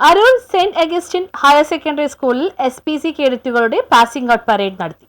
Aroor saint Augustine higher secondary സ്കൂളിൽ S P C കേഡറ്റുകളുടെ passing out parade നടത്തി.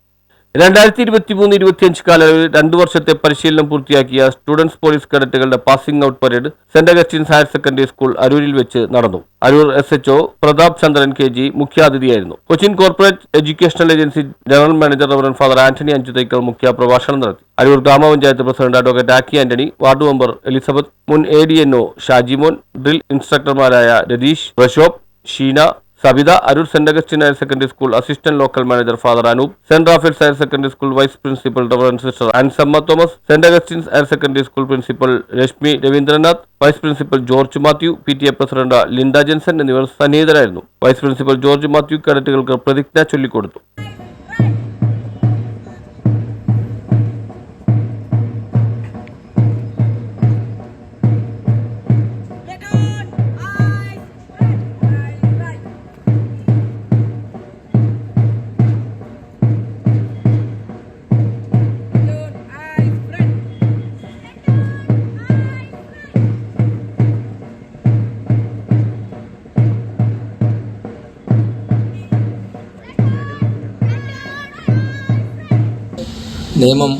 രണ്ടായിരത്തി ഇരുപത്തി മൂന്ന് ഇരുപത്തിയഞ്ച് കാലയളവിൽ രണ്ടു വർഷത്തെ പരിശീലനം പൂർത്തിയാക്കിയ students police കേഡറ്റുകളുടെ passing out parade saint Augustine's higher secondary school അരൂരിൽ വെച്ച് നടന്നു. Aroor S H O Pratap Chandran K G മുഖ്യാതിഥിയായിരുന്നു. Cochin corporate educational agency general manager reverend father Antony Anchuthaikkal മുഖ്യ പ്രഭാഷണം നടത്തി. അരൂർ ഗ്രാമപഞ്ചായത്ത് പ്രസിഡന്റ് അഡ്വക്കേറ്റ് ആക്കി ആന്റണി വാർഡ് മെമ്പർ എലിസബത്ത് മുൻ A D N O Shajimon drill ഇൻസ്ട്രക്ടർമാരായ Ratheesh Prashobh Sheena Sabitha Aroor saint Augustine higher secondary school assistant local manager father Anoop saint Raphael's higher secondary school vice principal reverend sister Ansamma Thomas saint Augustine's higher secondary school principal Reshmi Ravindranath vice principal George Mathew P T A president Linda Jenson എന്നിവർ സന്നിഹിതരായിരുന്നു. Vice principal George Mathew കേഡറ്റുകൾക്ക് പ്രതിജ്ഞ ചൊല്ലിക്കൊടുത്തു. നിയമം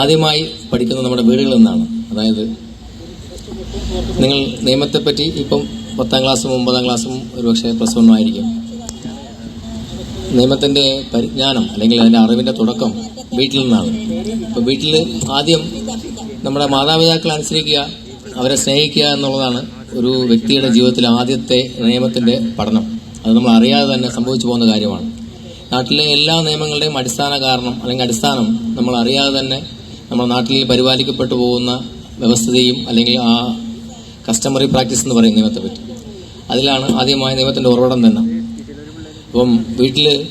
ആദ്യമായി പഠിക്കുന്നത് നമ്മുടെ വീടുകളിൽ നിന്നാണ്. അതായത് നിങ്ങൾ നിയമത്തെപ്പറ്റി ഇപ്പം പത്താം ക്ലാസ്സും ഒമ്പതാം ക്ലാസ്സും ഒരുപക്ഷെ പ്ലസ് വണ്ണും ആയിരിക്കും. നിയമത്തിന്റെ പരിജ്ഞാനം അല്ലെങ്കിൽ അതിന്റെ അറിവിന്റെ തുടക്കം വീട്ടിൽ നിന്നാണ്. അപ്പോൾ വീട്ടിൽ ആദ്യം നമ്മുടെ മാതാപിതാക്കളെ അനുസരിക്കുക അവരെ സ്നേഹിക്കുക എന്നുള്ളതാണ് ഒരു വ്യക്തിയുടെ ജീവിതത്തിലെ ആദ്യത്തെ നിയമത്തിന്റെ പഠനം. അത് നമ്മൾ അറിയാതെ തന്നെ സംഭവിച്ചു പോകുന്ന കാര്യമാണ്. നാട്ടിലെ എല്ലാ നിയമങ്ങളുടെയും അടിസ്ഥാന കാരണം അല്ലെങ്കിൽ അടിസ്ഥാനം നമ്മൾ അറിയാതെ തന്നെ നമ്മുടെ നാട്ടിൽ പരിപാലിക്കപ്പെട്ടു പോകുന്ന വ്യവസ്ഥതയും അല്ലെങ്കിൽ ആ കസ്റ്റമറി പ്രാക്ടീസ് എന്ന് പറയും നിയമത്തെ പറ്റി. അതിലാണ് ആദ്യമായ നിയമത്തിന്റെ ഉറവിടം തന്നെ. അപ്പം വീട്ടിൽ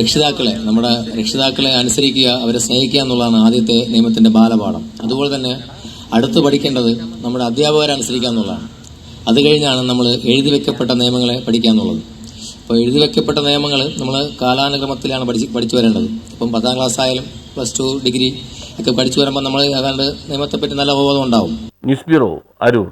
രക്ഷിതാക്കളെ നമ്മുടെ രക്ഷിതാക്കളെ അനുസരിക്കുക അവരെ സ്നേഹിക്കുക എന്നുള്ളതാണ് ആദ്യത്തെ നിയമത്തിന്റെ ബാലപാഠം. അതുപോലെ തന്നെ അടുത്ത് പഠിക്കേണ്ടത് നമ്മുടെ അധ്യാപകരെ അനുസരിക്കുക എന്നുള്ളതാണ്. അത് കഴിഞ്ഞാണ് നമ്മൾ എഴുതി വെക്കപ്പെട്ട നിയമങ്ങളെ പഠിക്കുക എന്നുള്ളത്. അപ്പോൾ എഴുതി വെക്കപ്പെട്ട നിയമങ്ങൾ നമ്മൾ കാലാനുക്രമത്തിലാണ് പഠിച്ച് പഠിച്ചു വരേണ്ടത്. ഇപ്പം പത്താം ക്ലാസ് ആയാലും പ്ലസ് ടു ഡിഗ്രി ഒക്കെ പഠിച്ചു വരുമ്പോൾ നമ്മൾ ഏതാണ്ട് നിയമത്തെപ്പറ്റി നല്ല അവബോധം ഉണ്ടാവും. News bureau Aroor.